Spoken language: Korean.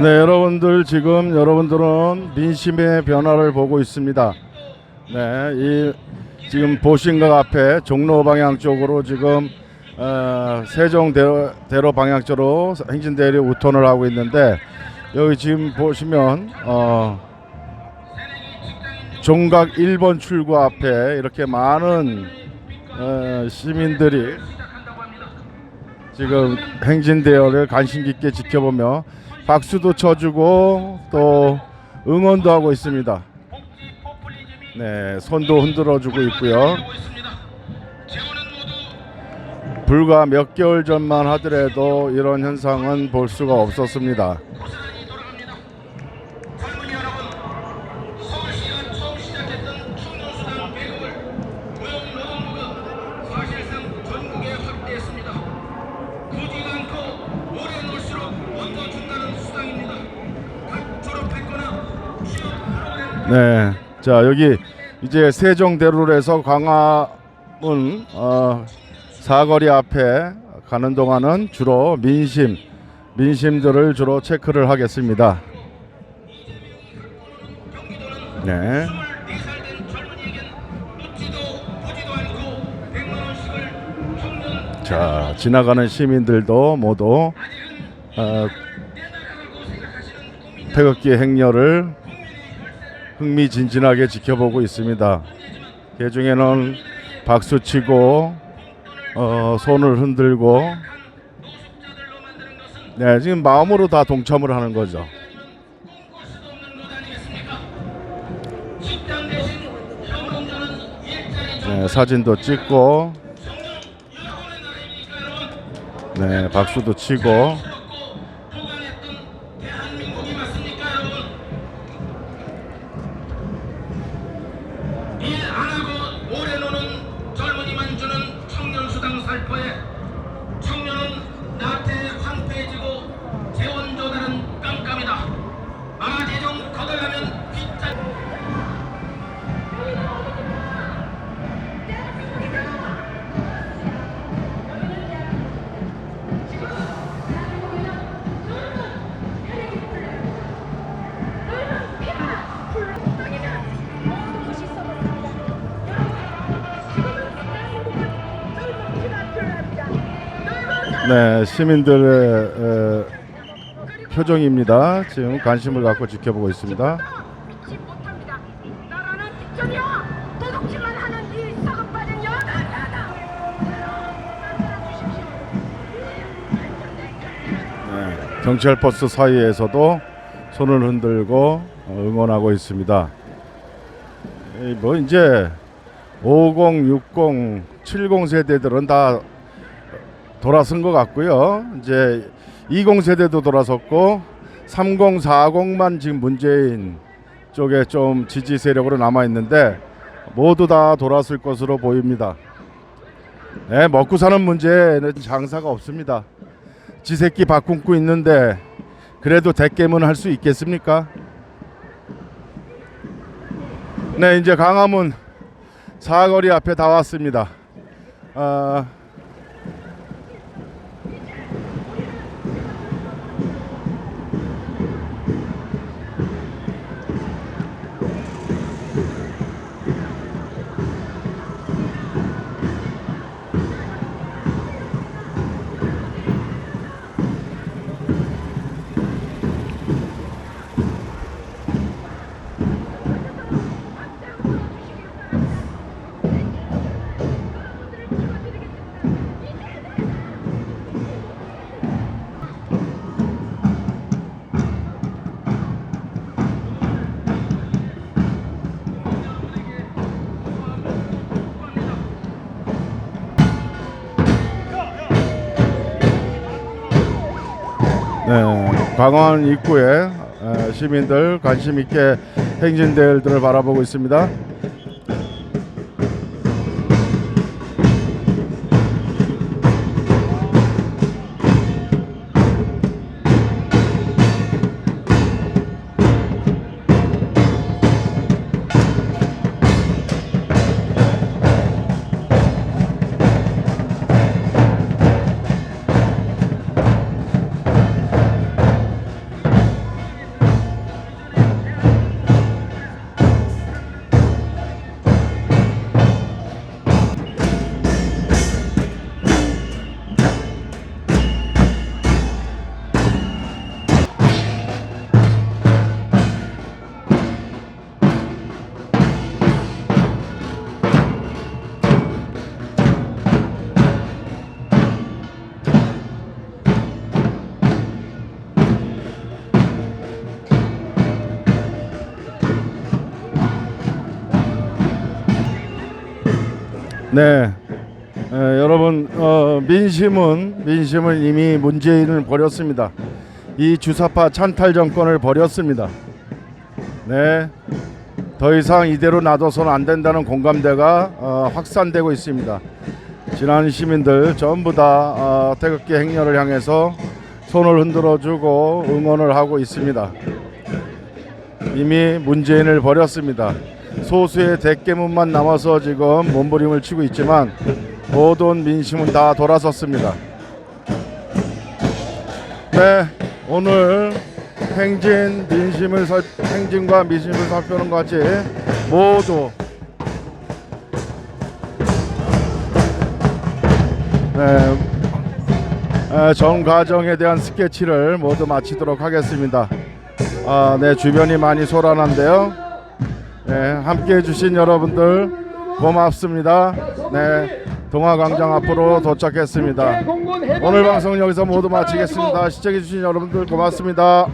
네, 여러분들 지금 여러분들은 민심의 변화를 보고 있습니다. 네, 이 지금 보신각 앞에 종로 방향 쪽으로 지금 어, 세종대로 대로 방향 쪽으로 행진대로 우턴을 하고 있는데 여기 지금 보시면 어, 종각 1번 출구 앞에 이렇게 많은 어, 시민들이 지금 행진대회를 관심 깊게 지켜보며 박수도 쳐주고 또 응원도 하고 있습니다. 네, 손도 흔들어주고 있고요. 불과 몇 개월 전만 하더라도 이런 현상은 볼 수가 없었습니다. 네, 자 여기 이제 세종대로에서 광화문 어, 사거리 앞에 가는 동안은 주로 민심 민심들을 주로 체크를 하겠습니다. 네. 24살 된 젊은이에겐 묻지도 보지도 않고 100만 원씩을 청년 자 지나가는 시민들도 모두 어, 태극기 행렬을 흥미진진하게 지켜보고 있습니다. 그 중에는 박수치고 어, 손을 흔들고 네 지금 마음으로 다 동참을 하는 거죠. 네, 사진도 찍고 네 박수도 치고 네 시민들의 에, 표정입니다. 지금 관심을 갖고 지켜보고 있습니다. 네, 경찰 버스 사이에서도 손을 흔들고 어, 응원하고 있습니다. 이뭐 이제 50, 60, 70 세대들은 다 돌아선 것 같고요. 이제 20 세대도 돌아섰고 30, 40만 지금 문재인 쪽에 좀 지지 세력으로 남아 있는데 모두 다 돌았을 것으로 보입니다. 네, 먹고 사는 문제는 장사가 없습니다. 지 새끼 밥 굶고 있는데 그래도 대깨문 할 수 있겠습니까? 네, 이제 강화문 사거리 앞에 다 왔습니다. 아, 네, 광화문 입구에 에, 시민들 관심 있게 행진대회들을 바라보고 있습니다. 네, 에, 여러분 어, 민심은 민심은 이미 문재인을 버렸습니다. 이 주사파 찬탈 정권을 버렸습니다. 네, 더 이상 이대로 놔둬서는 안 된다는 공감대가 어, 확산되고 있습니다. 지난 시민들 전부 다 어, 태극기 행렬을 향해서 손을 흔들어주고 응원을 하고 있습니다. 이미 문재인을 버렸습니다. 소수의 대깨문만 남아서 지금 몸부림을 치고 있지만 모든 민심은 다 돌아섰습니다. 네, 오늘 행진 민심을 살, 행진과 민심을 살펴는 것 같이 모두 네, 에, 전 과정에 대한 스케치를 모두 마치도록 하겠습니다. 아, 네, 주변이 많이 소란한데요. 네, 함께 해주신 여러분들 고맙습니다. 네, 동화광장 앞으로 도착했습니다. 오늘 방송 여기서 모두 마치겠습니다. 시청해주신 여러분들 고맙습니다.